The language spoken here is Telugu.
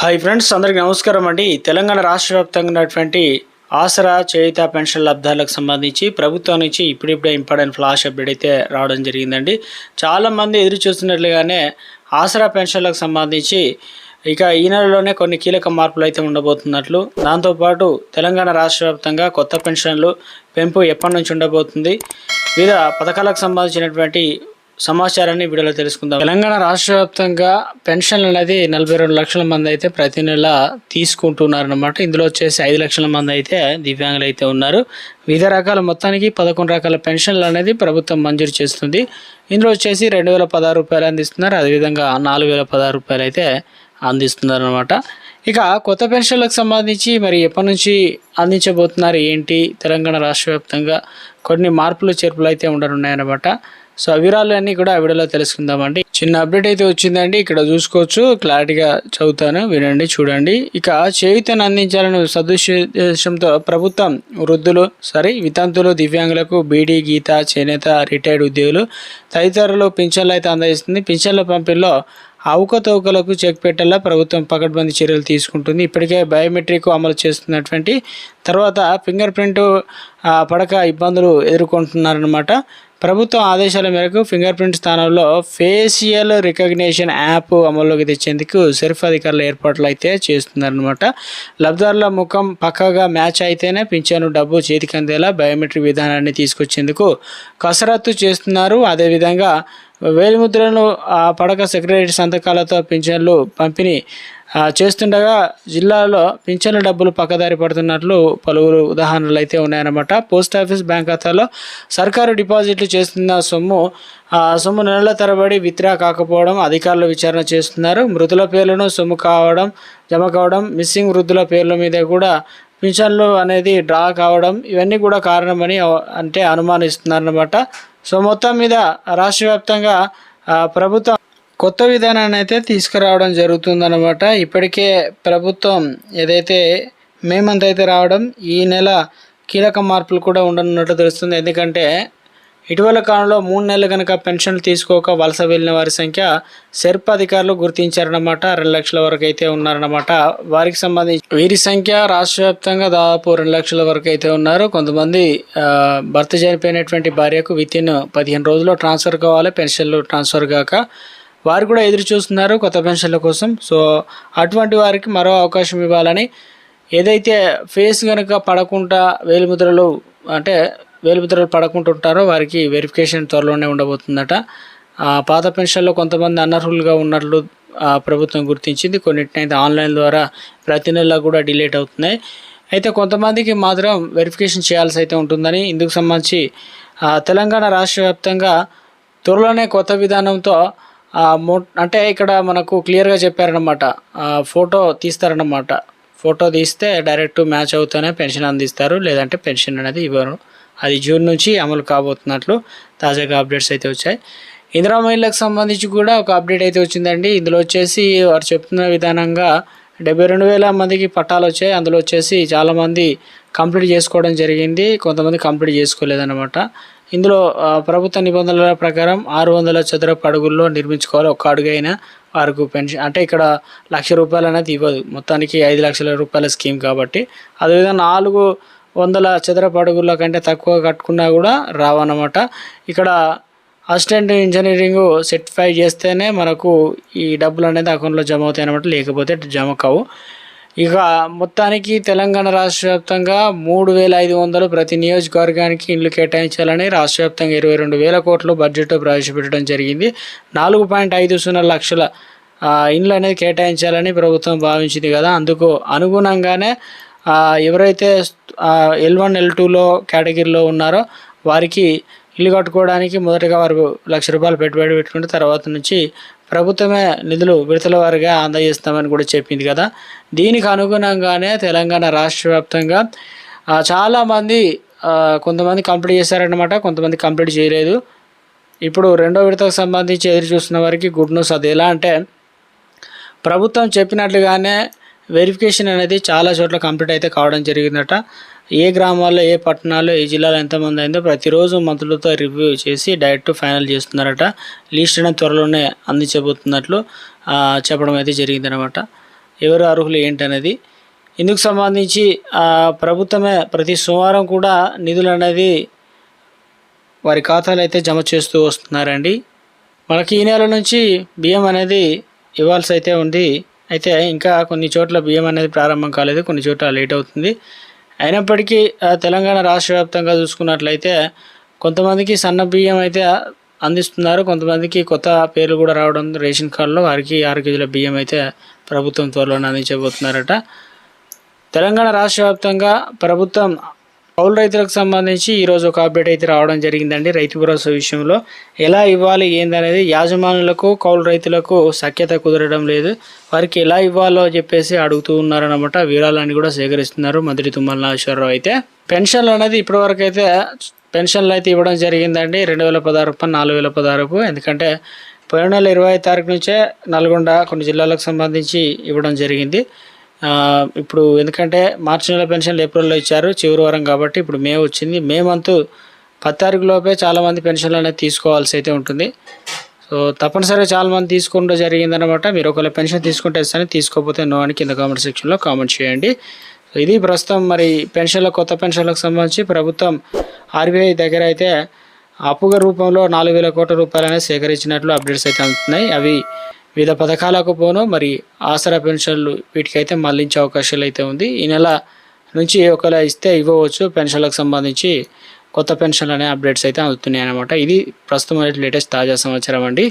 హాయ్ ఫ్రెండ్స్ అందరికీ నమస్కారం అండి. తెలంగాణ రాష్ట్ర వ్యాప్తంగా ఉన్నటువంటి ఆసరా చేయిత పెన్షన్ లబ్ధాలకు సంబంధించి ప్రభుత్వం నుంచి ఇప్పుడిప్పుడే ఇంపార్టెంట్ ఫ్లాష్ అప్డేట్ అయితే రావడం జరిగిందండి. చాలామంది ఎదురు చూస్తున్నట్లుగానే ఆసరా పెన్షన్లకు సంబంధించి ఇక ఈ నెలలోనే కొన్ని కీలక మార్పులు అయితే ఉండబోతున్నట్లు. దాంతోపాటు తెలంగాణ రాష్ట్ర వ్యాప్తంగా కొత్త పెన్షన్లు పెంపు ఎప్పటి నుంచి ఉండబోతుంది? వివిధ పథకాలకు సంబంధించినటువంటి సమాచారాన్ని వీడియోలో తెలుసుకుందాం. తెలంగాణ రాష్ట్ర వ్యాప్తంగా పెన్షన్ అనేది నలభై రెండు లక్షల మంది అయితే ప్రతి నెల తీసుకుంటున్నారు అనమాట ఇందులో వచ్చేసి ఐదు లక్షల మంది అయితే దివ్యాంగులు అయితే ఉన్నారు. వివిధ రకాల మొత్తానికి పదకొండు రకాల పెన్షన్లు అనేది ప్రభుత్వం మంజూరు చేస్తుంది. ఇందులో వచ్చేసి రెండు వేల పదహారు రూపాయలు అందిస్తున్నారు. అదేవిధంగా నాలుగు వేల పదహారు రూపాయలు అయితే అందిస్తున్నారు అనమాట ఇక కొత్త పెన్షన్లకు సంబంధించి మరి ఎప్పటి నుంచి అందించబోతున్నారు ఏంటి? తెలంగాణ రాష్ట్ర వ్యాప్తంగా కొన్ని మార్పులు చేర్పులు అయితే ఉండనున్నాయన్నమాట. సో వివరాలు అన్నీ కూడా ఆ వీడియోలో తెలుసుకుందామండి. చిన్న అప్డేట్ అయితే వచ్చిందండి. ఇక్కడ చూసుకోవచ్చు. క్లారిటీగా చదువుతాను. వినండి చూడండి. ఇక చేయుతను అందించాలని సదుద్దేశంతో ప్రభుత్వం వృద్ధులు సారీ వితంతులు దివ్యాంగులకు బీడీ గీత చేనేత రిటైర్డ్ ఉద్యోగులు తదితరులు పింఛన్లు అయితే అందజేస్తుంది. పింఛన్ల పంపిణీలో అవకతవకలకు చెక్ పెట్టేలా ప్రభుత్వం పకడ్బందీ చర్యలు తీసుకుంటుంది. ఇప్పటికే బయోమెట్రిక్ అమలు చేస్తున్నటువంటి తర్వాత ఫింగర్ ప్రింట్ పడక ఇబ్బందులు ఎదుర్కొంటున్నారనమాట ప్రభుత్వం ఆదేశాల మేరకు ఫింగర్ ప్రింట్ స్థానంలో ఫేషియల్ రికగ్నిషన్ యాప్ అమల్లోకి తెచ్చేందుకు సెర్ఫ్ అధికారులు ఏర్పాట్లు అయితే చేస్తున్నారనమాట లబ్ధారుల ముఖం పక్కగా మ్యాచ్ అయితేనే పింఛను డబ్బు చేతికి అందేలా బయోమెట్రిక్ విధానాన్ని తీసుకొచ్చేందుకు కసరత్తు చేస్తున్నారు. అదేవిధంగా వేలిముద్రలను పడక సెక్రటరీ సంతకాలతో పింఛన్లు పంపిణీ చేస్తుండగా జిల్లాలో పింఛన్ల డబ్బులు పక్కదారి పడుతున్నట్లు పలువురు ఉదాహరణలు అయితే ఉన్నాయన్నమాట. పోస్ట్ ఆఫీస్ బ్యాంక్ ఖాతాలో సర్కారు డిపాజిట్లు చేస్తున్న సొమ్ము ఆ సొమ్ము నెలల తరబడి విత్డ్రా కాకపోవడం అధికారులు విచారణ చేస్తున్నారు. మృతుల పేర్లను సొమ్ము కావడం జమ కావడం మిస్సింగ్ వృద్ధుల పేర్ల మీద కూడా పింఛన్లు అనేది డ్రా కావడం ఇవన్నీ కూడా కారణమని అంటే అనుమానిస్తున్నారన్నమాట. సో మొత్తం మీద రాష్ట్ర వ్యాప్తంగా ప్రభుత్వం కొత్త విధానాన్ని అయితే తీసుకురావడం జరుగుతుందన్నమాట. ఇప్పటికే ప్రభుత్వం ఏదైతే మేమంత అయితే రావడం ఈ నెల కీలక మార్పులు కూడా ఉండనున్నట్టు తెలుస్తుంది. ఎందుకంటే ఇటీవల కాలంలో మూడు నెలలు కనుక పెన్షన్లు తీసుకోక వలస వెళ్ళిన వారి సంఖ్య సెర్ప్ అధికారులు గుర్తించారన్నమాట. రెండు లక్షల వరకు అయితే ఉన్నారన్నమాట. వారికి సంబంధించి వీరి సంఖ్య రాష్ట్ర వ్యాప్తంగా దాదాపు రెండు లక్షల వరకు అయితే ఉన్నారు. కొంతమంది భర్త చనిపోయినటువంటి భార్యకు విత్ ఇన్ పదిహేను రోజుల్లో ట్రాన్స్ఫర్ కావాలి పెన్షన్లు ట్రాన్స్ఫర్ కాక వారు కూడా ఎదురు చూస్తున్నారు కొత్త పెన్షన్ల కోసం. సో అటువంటి వారికి మరో అవకాశం ఇవ్వాలని ఏదైతే ఫేస్ కనుక పడకుండా వేలిముద్రలు అంటే వేలిముద్రలు పడకుంటుంటారో వారికి వెరిఫికేషన్ త్వరలోనే ఉండబోతుందట. పాత పెన్షన్లో కొంతమంది అనర్హులుగా ఉన్నట్లు ప్రభుత్వం గుర్తించింది. కొన్నిటిని అయితే ఆన్లైన్ ద్వారా ప్రతి నెల కూడా డిలేట్ అవుతున్నాయి. అయితే కొంతమందికి మాత్రం వెరిఫికేషన్ చేయాల్సి అయితే ఉంటుందని ఇందుకు సంబంధించి తెలంగాణ రాష్ట్ర వ్యాప్తంగా త్వరలోనే కొత్త విధానంతో అంటే ఇక్కడ మనకు క్లియర్గా చెప్పారనమాట ఫోటో తీస్తారనమాట ఫోటో తీస్తే డైరెక్ట్ మ్యాచ్ అవుతూనే పెన్షన్ అందిస్తారు లేదంటే పెన్షన్ అనేది ఇవ్వరు. అది జూన్ నుంచి అమలు కాబోతున్నట్లు తాజాగా అప్డేట్స్ అయితే వచ్చాయి. ఇందిరా మహిళలకు సంబంధించి కూడా ఒక అప్డేట్ అయితే వచ్చిందండి. ఇందులో వచ్చేసి వారు చెప్తున్న విధానంగా డెబ్బై రెండు వేల మందికి పట్టాలు వచ్చాయి. అందులో వచ్చేసి చాలామంది కంప్లీట్ చేసుకోవడం జరిగింది. కొంతమంది కంప్లీట్ చేసుకోలేదన్నమాట. ఇందులో ప్రభుత్వ నిబంధనల ప్రకారం ఆరు వందల చదరపు అడుగుల్లో నిర్మించుకోవాలి. ఒక్క అడుగు వారికి పెన్షన్ అంటే ఇక్కడ లక్ష రూపాయలు అనేది ఇవ్వదు. మొత్తానికి ఐదు లక్షల రూపాయల స్కీమ్ కాబట్టి. అదేవిధంగా నాలుగు వందల చదరపు అడుగుల కంటే తక్కువ కట్టుకున్నా కూడా రావన్నమాట. ఇక్కడ అసిస్టెంట్ ఇంజనీరింగ్ సర్టిఫై చేస్తేనే మనకు ఈ డబ్బులు అనేది అకౌంట్లో జమ అవుతాయి అనమాట లేకపోతే జమ కావు. ఇక మొత్తానికి తెలంగాణ రాష్ట్ర వ్యాప్తంగా మూడు వేల ఐదు వందలు ప్రతి నియోజకవర్గానికి ఇండ్లు కేటాయించాలని రాష్ట్ర వ్యాప్తంగా ఇరవై రెండు వేల కోట్లు బడ్జెట్ ప్రవేశపెట్టడం జరిగింది. నాలుగు పాయింట్ ఐదు సున్నా లక్షల ఇండ్లు అనేది కేటాయించాలని ప్రభుత్వం భావించింది కదా. అందుకు అనుగుణంగానే ఎవరైతే ఎల్ వన్ ఎల్ టూలో కేటగిరీలో ఉన్నారో వారికి ఇల్లు కట్టుకోవడానికి మొదటగా వారు లక్ష రూపాయలు పెట్టుబడి పెట్టుకుంటే తర్వాత నుంచి ప్రభుత్వమే నిధులు విడతల వారిగా అందజేస్తామని కూడా చెప్పింది కదా. దీనికి అనుగుణంగానే తెలంగాణ రాష్ట్ర వ్యాప్తంగా చాలామంది కొంతమంది కంప్లీట్ చేశారనమాట కొంతమంది కంప్లీట్ చేయలేదు. ఇప్పుడు రెండో విడతకు సంబంధించి ఎదురు చూస్తున్న వారికి గుడ్ న్యూస్ అది. ఎలా అంటే ప్రభుత్వం చెప్పినట్లుగానే వెరిఫికేషన్ అనేది చాలా చోట్ల కంప్లీట్ అయితే కావడం జరిగిందట. ఏ గ్రామాల్లో ఏ పట్టణాల్లో ఏ జిల్లాలో ఎంతమంది అయిందో ప్రతిరోజు మంత్రులతో రివ్యూ చేసి డైరెక్ట్ ఫైనల్ చేస్తున్నారట. లిస్ట్ అనేది త్వరలోనే అందించబోతున్నట్లు చెప్పడం అయితే జరిగిందనమాట ఎవరు అర్హులు ఏంటనేది. ఇందుకు సంబంధించి ప్రభుత్వమే ప్రతి సోమవారం కూడా నిధులు అనేది వారి ఖాతాలు అయితే జమ చేస్తూ వస్తున్నారండి. మనకి ఈ నెల నుంచి బియ్యం అనేది ఇవ్వాల్సి అయితే ఉంది. అయితే ఇంకా కొన్ని చోట్ల బియ్యం అనేది ప్రారంభం కాలేదు కొన్ని చోట్ల లేట్ అవుతుంది. అయినప్పటికీ తెలంగాణ రాష్ట్ర వ్యాప్తంగా చూసుకున్నట్లయితే కొంతమందికి సన్న బియ్యం అయితే అందిస్తున్నారు కొంతమందికి కొత్త పేర్లు కూడా రావడం రేషన్ కార్డులో వారికి ఆరు కేజీల బియ్యం అయితే ప్రభుత్వం త్వరలోనే అందించబోతున్నారట. తెలంగాణ రాష్ట్ర వ్యాప్తంగా ప్రభుత్వం కౌలు రైతులకు సంబంధించి ఈరోజు ఒక అప్డేట్ అయితే రావడం జరిగిందండి. రైతు భరోసా విషయంలో ఎలా ఇవ్వాలి ఏందనేది యాజమానులకు కౌలు రైతులకు సఖ్యత కుదరడం లేదు. వారికి ఎలా ఇవ్వాలో చెప్పేసి అడుగుతూ ఉన్నారనమాట వివరాలన్నీ కూడా సేకరిస్తున్నారు మంత్రి తుమ్మల నాగేశ్వరరావు అయితే. పెన్షన్లు అనేది ఇప్పటివరకు అయితే పెన్షన్లు అయితే ఇవ్వడం జరిగిందండి. రెండు వేల పదహారు రూపాయలు నాలుగు వేల పదహారుకు ఎందుకంటే పోయిన నెల ఇరవై తారీఖు నుంచే నల్గొండ కొన్ని జిల్లాలకు సంబంధించి ఇవ్వడం జరిగింది. ఇప్పుడు ఎందుకంటే మార్చి నెల పెన్షన్లు ఏప్రిల్లో ఇచ్చారు చివరి వారం కాబట్టి ఇప్పుడు మే వచ్చింది. మే మంత్ పది తారీఖు లోపే చాలామంది పెన్షన్లు అనేది తీసుకోవాల్సి అయితే ఉంటుంది. సో తప్పనిసరిగా చాలా మంది తీసుకుంటూ జరిగిందనమాట మీరు ఒకవేళ పెన్షన్ తీసుకుంటే సరే తీసుకోకపోతే నో అని కింద కామెంట్ సెక్షన్లో కామెంట్ చేయండి. ఇది ప్రస్తుతం మరి పెన్షన్ల కొత్త పెన్షన్లకు సంబంధించి ప్రభుత్వం ఆర్బీఐ దగ్గర అయితే అప్పుగా రూపంలో నాలుగు వేల కోట్ల రూపాయలు అనేది సేకరించినట్లు అప్డేట్స్ అయితే అందుతున్నాయి. అవి వివిధ పథకాలకు పోను మరి ఆసరా పెన్షన్లు వీటికైతే మళ్ళించే అవకాశాలు అయితే ఉంది. ఈ నెల నుంచి ఒకవేళ ఇస్తే ఇవ్వవచ్చు. పెన్షన్లకు సంబంధించి కొత్త పెన్షన్లు అనే అప్డేట్స్ అయితే అందుతున్నాయి అనమాట ఇది ప్రస్తుతం లేటెస్ట్ తాజా సమాచారం అండి.